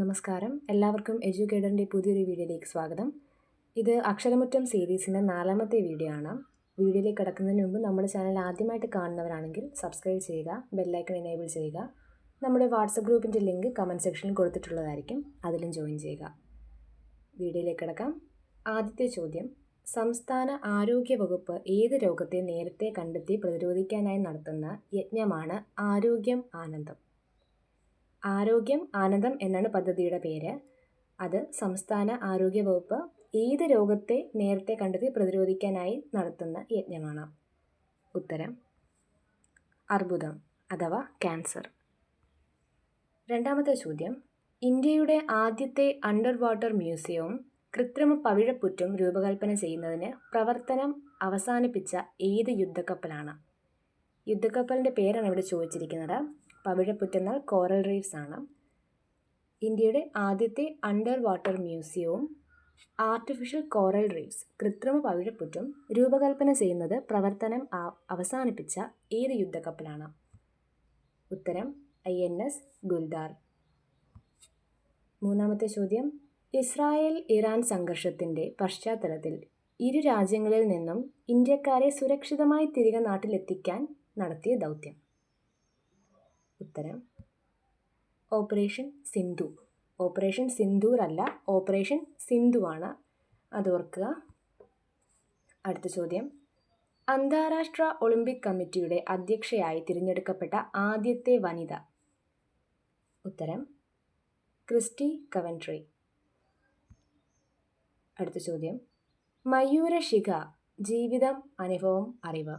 നമസ്കാരം. എല്ലാവർക്കും എഡ്യൂക്കേറ്ററിന്റെ പുതിയൊരു വീഡിയോയിലേക്ക് സ്വാഗതം. ഇത് അക്ഷരമുറ്റം സീരീസിന്റെ നാലാമത്തെ വീഡിയോ ആണ്. വീഡിയോയിലേക്ക് കിടക്കുന്നതിന് മുമ്പ് നമ്മുടെ ചാനൽ ആദ്യമായിട്ട് കാണുന്നവരാണെങ്കിൽ സബ്സ്ക്രൈബ് ചെയ്യുക ബെല്ലൈക്കൺ എനേബിൾ ചെയ്യുക. നമ്മുടെ വാട്സപ്പ് ഗ്രൂപ്പിന്റെ ലിങ്ക് കമന്റ് സെക്ഷനിൽ കൊടുത്തിട്ടുള്ളതായിരിക്കും. അതിലും ജോയിൻ ചെയ്യുക. വീഡിയോയിലേക്ക് കിടക്കാം. ആദ്യത്തെ ചോദ്യം. സംസ്ഥാന ആരോഗ്യ വകുപ്പ് ഏത് രോഗത്തെ നേരത്തെ കണ്ടെത്തി പ്രതിരോധിക്കാനായി നടത്തുന്ന യജ്ഞമാണ് ആരോഗ്യം ആനന്ദം? ആരോഗ്യം ആനന്ദം എന്നാണ് പദ്ധതിയുടെ പേര്. അത് സംസ്ഥാന ആരോഗ്യ വകുപ്പ് ഏത് രോഗത്തെ നേരത്തെ കണ്ടെത്തി പ്രതിരോധിക്കാനായി നടത്തുന്ന യജ്ഞമാണ്. ഉത്തരം അർബുദം അഥവാ ക്യാൻസർ. രണ്ടാമത്തെ ചോദ്യം ഇന്ത്യയുടെ ആദ്യത്തെ അണ്ടർ വാട്ടർ മ്യൂസിയവും കൃത്രിമ പവിഴപ്പുറ്റും രൂപകൽപ്പന ചെയ്യുന്നതിന് പ്രവർത്തനം അവസാനിപ്പിച്ച ഏത് യുദ്ധക്കപ്പലാണ്? യുദ്ധക്കപ്പലിന്റെ പേരാണ് ഇവിടെ ചോദിച്ചിരിക്കുന്നത്. പവിഴപ്പുറ്റെന്നാൽ കോറൽ റീഫ്സ് ആണ്. ഇന്ത്യയുടെ ആദ്യത്തെ അണ്ടർ വാട്ടർ മ്യൂസിയവും ആർട്ടിഫിഷ്യൽ കോറൽ റീഫ്സ് കൃത്രിമ പവിഴപ്പുറ്റും രൂപകൽപ്പന ചെയ്യുന്നത് പ്രവർത്തനം അവസാനിപ്പിച്ച ഏത് യുദ്ധക്കപ്പലാണ്? ഉത്തരം ഐ എൻ എസ് ഗുൽദാർ. മൂന്നാമത്തെ ചോദ്യം ഇസ്രായേൽ ഇറാൻ സംഘർഷത്തിന്റെ പശ്ചാത്തലത്തിൽ ഇരു രാജ്യങ്ങളിൽ നിന്നും ഇന്ത്യക്കാരെ സുരക്ഷിതമായി തിരികെ നാട്ടിലെത്തിക്കാൻ നടത്തിയ ദൗത്യം. ഉത്തരം ഓപ്പറേഷൻ സിന്ധു. ഓപ്പറേഷൻ സിന്ധൂർ അല്ല ഓപ്പറേഷൻ സിന്ധുവാണ് അത് ഓർക്കുക. അടുത്ത ചോദ്യം. അന്താരാഷ്ട്ര ഒളിമ്പിക് കമ്മിറ്റിയുടെ അധ്യക്ഷയായി തിരഞ്ഞെടുക്കപ്പെട്ട ആദ്യത്തെ വനിത. ഉത്തരം ക്രിസ്റ്റി കവൻട്രി. അടുത്ത ചോദ്യം. മയൂരശിഖ ജീവിതം അനുഭവം അറിവ്.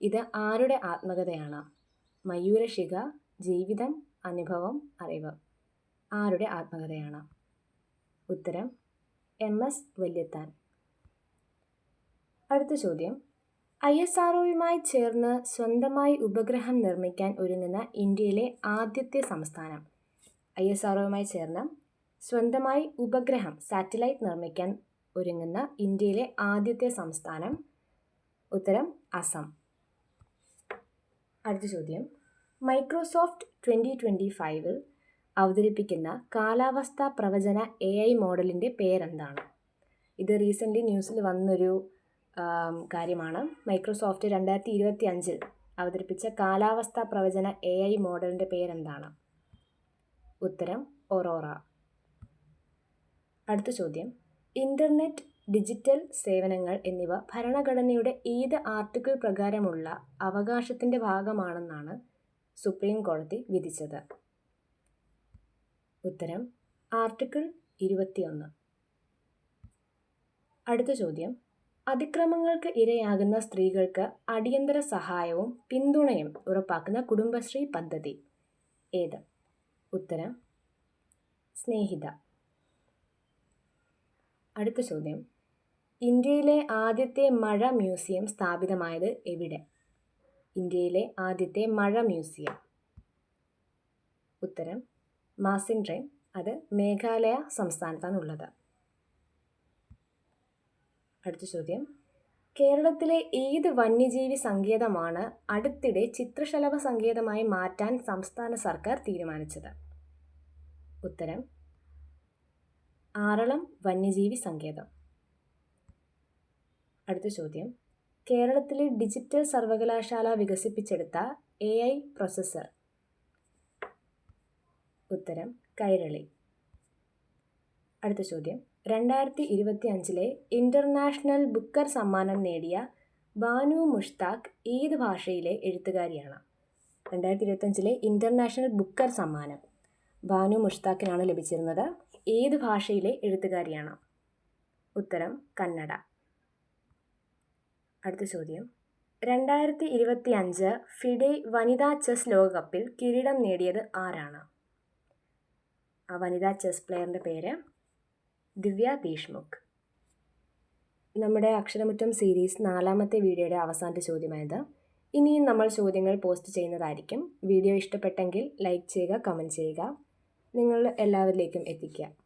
ഇത് ആരുടെ ആത്മകഥയാണ്? മയൂരശിഖ ജീവിതം അനുഭവം അറിവ്. ആരുടെ ആത്മകഥയാണ്? ഉത്തരം എം എസ് വല്യത്താൻ. അടുത്ത ചോദ്യം. ഐ എസ് ആർഒയുമായി ചേർന്ന് സ്വന്തമായി ഉപഗ്രഹം നിർമ്മിക്കാൻ ഒരുങ്ങുന്ന ഇന്ത്യയിലെ ആദ്യത്തെ സംസ്ഥാനം. ഐ എസ് ആർഒയുമായി ചേർന്ന് സ്വന്തമായി ഉപഗ്രഹം സാറ്റലൈറ്റ് നിർമ്മിക്കാൻ ഒരുങ്ങുന്ന ഇന്ത്യയിലെ ആദ്യത്തെ സംസ്ഥാനം. ഉത്തരം അസം. അടുത്ത ചോദ്യം. മൈക്രോസോഫ്റ്റ് ട്വന്റി ട്വന്റി ഫൈവിൽ അവതരിപ്പിക്കുന്ന കാലാവസ്ഥാ പ്രവചന എ ഐ മോഡലിന്റെ പേരെന്താണ്? ഇത് റീസെന്റ്ലി ന്യൂസിൽ വന്നൊരു കാര്യമാണ്. മൈക്രോസോഫ്റ്റ് രണ്ടായിരത്തി ഇരുപത്തി അഞ്ചിൽ അവതരിപ്പിച്ച കാലാവസ്ഥാ പ്രവചന എ ഐ മോഡലിന്റെ പേരെന്താണ്? ഉത്തരം ഒറോറ. അടുത്ത ചോദ്യം. ഇന്റർനെറ്റ് ഡിജിറ്റൽ സേവനങ്ങൾ എന്നിവ ഭരണഘടനയുടെ ഏത് ആർട്ടിക്കിൾ പ്രകാരമുള്ള അവകാശത്തിന്റെ ഭാഗമാണെന്നാണ് സുപ്രീം കോടതി വിധിച്ചത്. ഉത്തരം ആർട്ടിക്കിൾ ഇരുപത്തിയൊന്ന്. അടുത്ത ചോദ്യം. അതിക്രമങ്ങൾക്ക് ഇരയാകുന്ന സ്ത്രീകൾക്ക് അടിയന്തര സഹായവും പിന്തുണയും ഉറപ്പാക്കുന്ന കുടുംബശ്രീ പദ്ധതി. ഏത്? ഉത്തരം സ്നേഹിത. അടുത്ത ചോദ്യം. ഇന്ത്യയിലെ ആദ്യത്തെ മഴ മ്യൂസിയം സ്ഥാപിതമായത് എവിടെ? ഇന്ത്യയിലെ ആദ്യത്തെ മഴ മ്യൂസിയം. ഉത്തരം മാസിൻ മാസിൻഡ്രൈം അത് മേഘാലയ സംസ്ഥാനത്താണുള്ളത്. അടുത്ത ചോദ്യം. കേരളത്തിലെ ഏത് വന്യജീവി സങ്കേതമാണ് അടുത്തിടെ ചിത്രശലഭ സങ്കേതമായി മാറ്റാൻ സംസ്ഥാന സർക്കാർ തീരുമാനിച്ചത്? ഉത്തരം ആറളം വന്യജീവി സങ്കേതം. അടുത്ത ചോദ്യം. കേരളത്തിലെ ഡിജിറ്റൽ സർവകലാശാല വികസിപ്പിച്ചെടുത്ത എ ഐ പ്രൊസസ്സർ ഉത്തരം കൈരളി. അടുത്ത ചോദ്യം. രണ്ടായിരത്തി ഇരുപത്തി അഞ്ചിലെ ഇന്റർനാഷണൽ ബുക്കർ സമ്മാനം നേടിയ ബാനു മുഷ്താഖ് ഏത് ഭാഷയിലെ എഴുത്തുകാരിയാണ്? രണ്ടായിരത്തി ഇരുപത്തഞ്ചിലെ ഇന്റർനാഷണൽ ബുക്കർ സമ്മാനം. ബാനു മുഷ്താഖിനാണ് ലഭിച്ചിരുന്നത്. ഏത് ഭാഷയിലെ എഴുത്തുകാരിയാണ്? ഉത്തരം കന്നഡ. അടുത്ത ചോദ്യം. രണ്ടായിരത്തി ഇരുപത്തി അഞ്ച് ഫിഡെ വനിതാ ചെസ് ലോകകപ്പിൽ കിരീടം നേടിയത് ആരാണ്? ആ വനിതാ ചെസ് പ്ലെയറിന്റെ പേര് ദിവ്യ ദേശ്മുഖ്. നമ്മുടെ അക്ഷരമുറ്റം സീരീസ് നാലാമത്തെ വീഡിയോയുടെ അവസാനത്തെ ചോദ്യമായത് ഇനിയും നമ്മൾ ചോദ്യങ്ങൾ പോസ്റ്റ് ചെയ്യുന്നതായിരിക്കും. വീഡിയോ ഇഷ്ടപ്പെട്ടെങ്കിൽ ലൈക്ക് ചെയ്യുക കമന്റ് ചെയ്യുക. നിങ്ങൾ എല്ലാവരിലേക്കും എത്തിക്കുക.